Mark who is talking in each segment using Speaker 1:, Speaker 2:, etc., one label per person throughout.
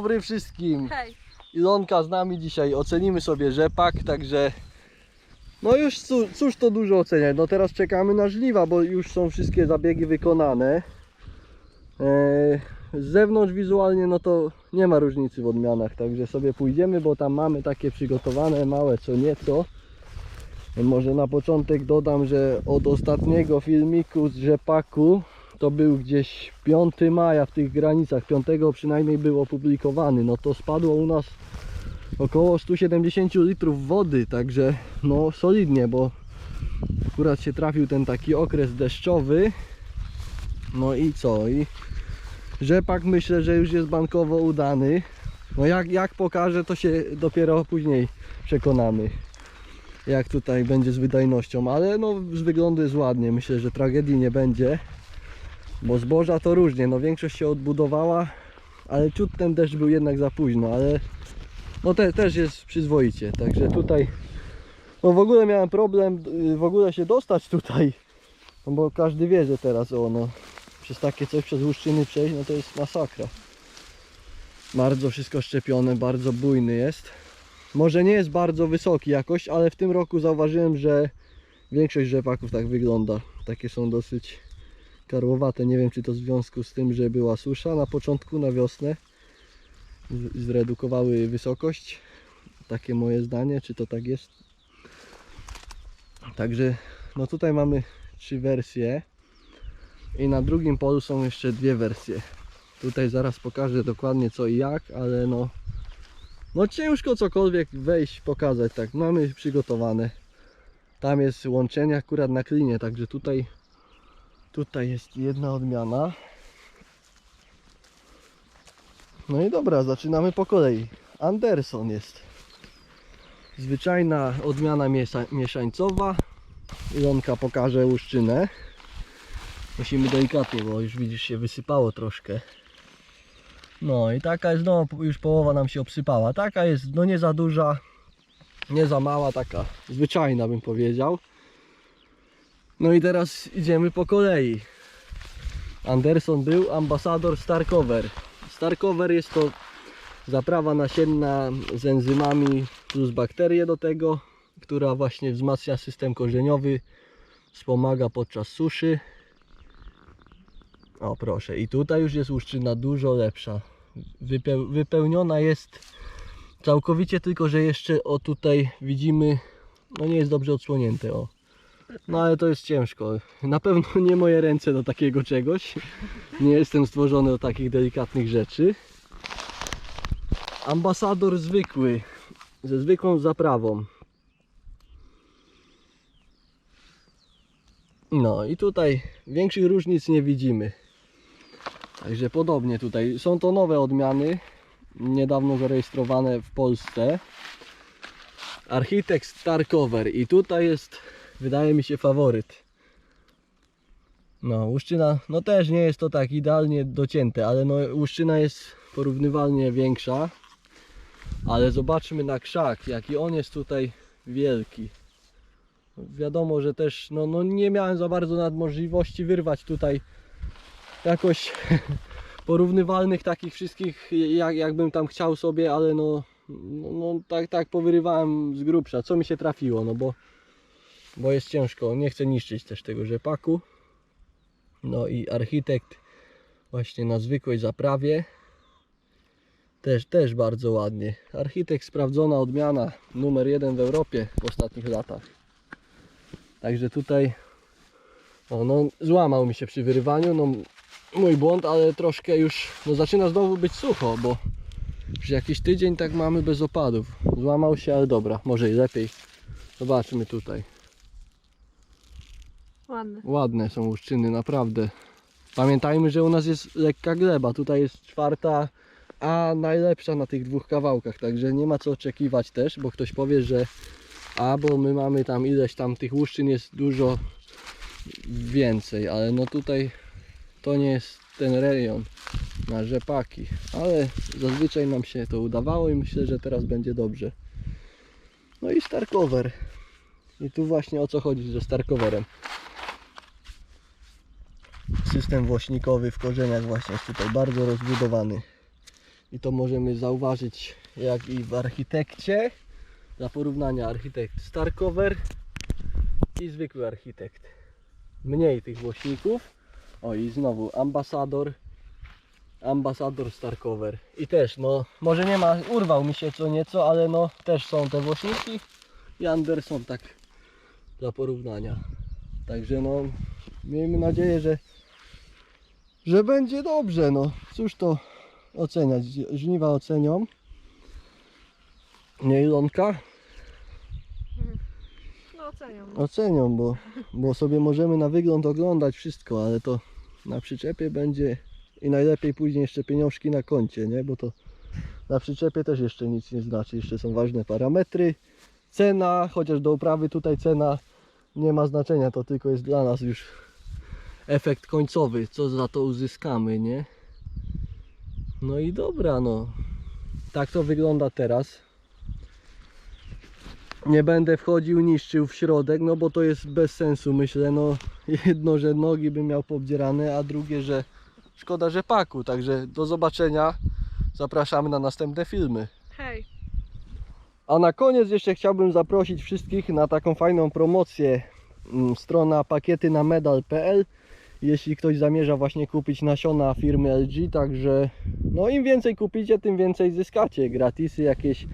Speaker 1: dobry wszystkim.
Speaker 2: Hej.
Speaker 1: Ilonka z nami dzisiaj. Ocenimy sobie rzepak, także no już cóż, cóż to dużo oceniać. No teraz czekamy na żniwa, bo już są wszystkie zabiegi wykonane. Eee, z zewnątrz wizualnie no to nie ma różnicy w odmianach, także sobie pójdziemy, bo tam mamy takie przygotowane małe co nieco. Może na początek dodam, że od ostatniego filmiku z rzepaku to był gdzieś 5 maja w tych granicach, 5 przynajmniej był opublikowany, no to spadło u nas około 170 litrów wody, także no solidnie, bo akurat się trafił ten taki okres deszczowy. No i co? I rzepak myślę, że już jest bankowo udany. No jak, jak pokażę, to się dopiero później przekonamy. Jak tutaj będzie z wydajnością, ale no z wyglądu jest ładnie. Myślę, że tragedii nie będzie. Bo zboża to różnie, no większość się odbudowała, ale ciut ten deszcz był jednak za późno, ale no te, też jest przyzwoicie, także tutaj no w ogóle miałem problem y, w ogóle się dostać tutaj, no bo każdy wie, że teraz o no przez takie coś przez łuszczyny przejść, no to jest masakra. Bardzo wszystko szczepione, bardzo bujny jest. Może nie jest bardzo wysoki jakoś, ale w tym roku zauważyłem, że większość rzepaków tak wygląda. Takie są dosyć karłowate. Nie wiem, czy to w związku z tym, że była susza na początku, na wiosnę. Zredukowały wysokość. Takie moje zdanie, czy to tak jest. Także, no tutaj mamy trzy wersje. I na drugim polu są jeszcze dwie wersje. Tutaj zaraz pokażę dokładnie co i jak, ale no no ciężko cokolwiek wejść, pokazać tak. Mamy przygotowane. Tam jest łączenie akurat na klinie, także tutaj Tutaj jest jedna odmiana. No i dobra, zaczynamy po kolei. Anderson jest. Zwyczajna odmiana miesza mieszańcowa. Ilonka pokaże łuszczynę. Musimy delikatnie, bo już widzisz się wysypało troszkę. No i taka jest, no już połowa nam się obsypała. Taka jest, no nie za duża, nie za mała, taka zwyczajna bym powiedział. No i teraz idziemy po kolei. Anderson był ambasador Starcover. Starcover jest to zaprawa nasienna z enzymami plus bakterie do tego, która właśnie wzmacnia system korzeniowy, wspomaga podczas suszy. O proszę, i tutaj już jest łuszczyna dużo lepsza. Wypeł, wypełniona jest całkowicie, tylko że jeszcze o tutaj widzimy, no nie jest dobrze odsłonięte, o. No ale to jest ciężko. Na pewno nie moje ręce do takiego czegoś. Nie jestem stworzony do takich delikatnych rzeczy. Ambasador zwykły, ze zwykłą zaprawą. No i tutaj większych różnic nie widzimy. Także podobnie tutaj. Są to nowe odmiany, niedawno zarejestrowane w Polsce. Architekt Starcover i tutaj jest wydaje mi się faworyt. No, łuszczyna, no też nie jest to tak idealnie docięte, ale no łuszczyna jest porównywalnie większa. Ale zobaczmy na krzak, jaki on jest tutaj wielki. Wiadomo, że też no, no nie miałem za bardzo nad możliwości wyrwać tutaj jakoś porównywalnych takich wszystkich, jak, jakbym tam chciał sobie, ale no, no, no tak, tak powyrywałem z grubsza, co mi się trafiło, no bo bo jest ciężko. Nie chcę niszczyć też tego rzepaku. No i architekt właśnie na zwykłej zaprawie. Też, też bardzo ładnie. Architekt sprawdzona odmiana numer jeden w Europie w ostatnich latach. Także tutaj o, no, złamał mi się przy wyrywaniu. No, mój błąd, ale troszkę już no, zaczyna znowu być sucho, bo już jakiś tydzień tak mamy bez opadów. Złamał się, ale dobra, może i lepiej. Zobaczmy tutaj.
Speaker 2: Ładne.
Speaker 1: Ładne są łuszczyny, naprawdę. Pamiętajmy, że u nas jest lekka gleba. Tutaj jest czwarta, a najlepsza na tych dwóch kawałkach. Także nie ma co oczekiwać też, bo ktoś powie, że a bo my mamy tam ileś tam tych łuszczyn jest dużo więcej, ale no tutaj to nie jest ten rejon na rzepaki. Ale zazwyczaj nam się to udawało i myślę, że teraz będzie dobrze. No i starcover. I tu właśnie o co chodzi ze starcoverem system włośnikowy w korzeniach właśnie jest tutaj bardzo rozbudowany. I to możemy zauważyć jak i w architekcie. Dla porównania architekt Starcover i zwykły architekt. Mniej tych głośników. O i znowu ambasador. Ambasador Starcover. I też no, może nie ma, urwał mi się co nieco, ale no też są te głośniki i Anderson tak dla porównania. Także no, miejmy nadzieję, że że będzie dobrze, no. Cóż to oceniać? Żniwa ocenią. Nie Ilonka?
Speaker 2: No oceniam.
Speaker 1: Ocenią, bo, bo sobie możemy na wygląd oglądać wszystko, ale to na przyczepie będzie i najlepiej później jeszcze pieniążki na koncie, nie? Bo to na przyczepie też jeszcze nic nie znaczy, jeszcze są ważne parametry. Cena, chociaż do uprawy tutaj cena nie ma znaczenia, to tylko jest dla nas już efekt końcowy, co za to uzyskamy, nie? No i dobra, no. Tak to wygląda teraz. Nie będę wchodził, niszczył w środek, no bo to jest bez sensu, myślę, no jedno, że nogi bym miał poobdzierane, a drugie, że szkoda rzepaku, także do zobaczenia, zapraszamy na następne filmy.
Speaker 2: Hej.
Speaker 1: A na koniec jeszcze chciałbym zaprosić wszystkich na taką fajną promocję. Mm, Strona pakiety na medal.pl Jeśli ktoś zamierza właśnie kupić nasiona firmy LG, także no im więcej kupicie, tym więcej zyskacie. Gratisy jakieś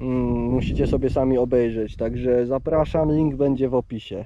Speaker 1: mm, musicie sobie sami obejrzeć. Także zapraszam, link będzie w opisie.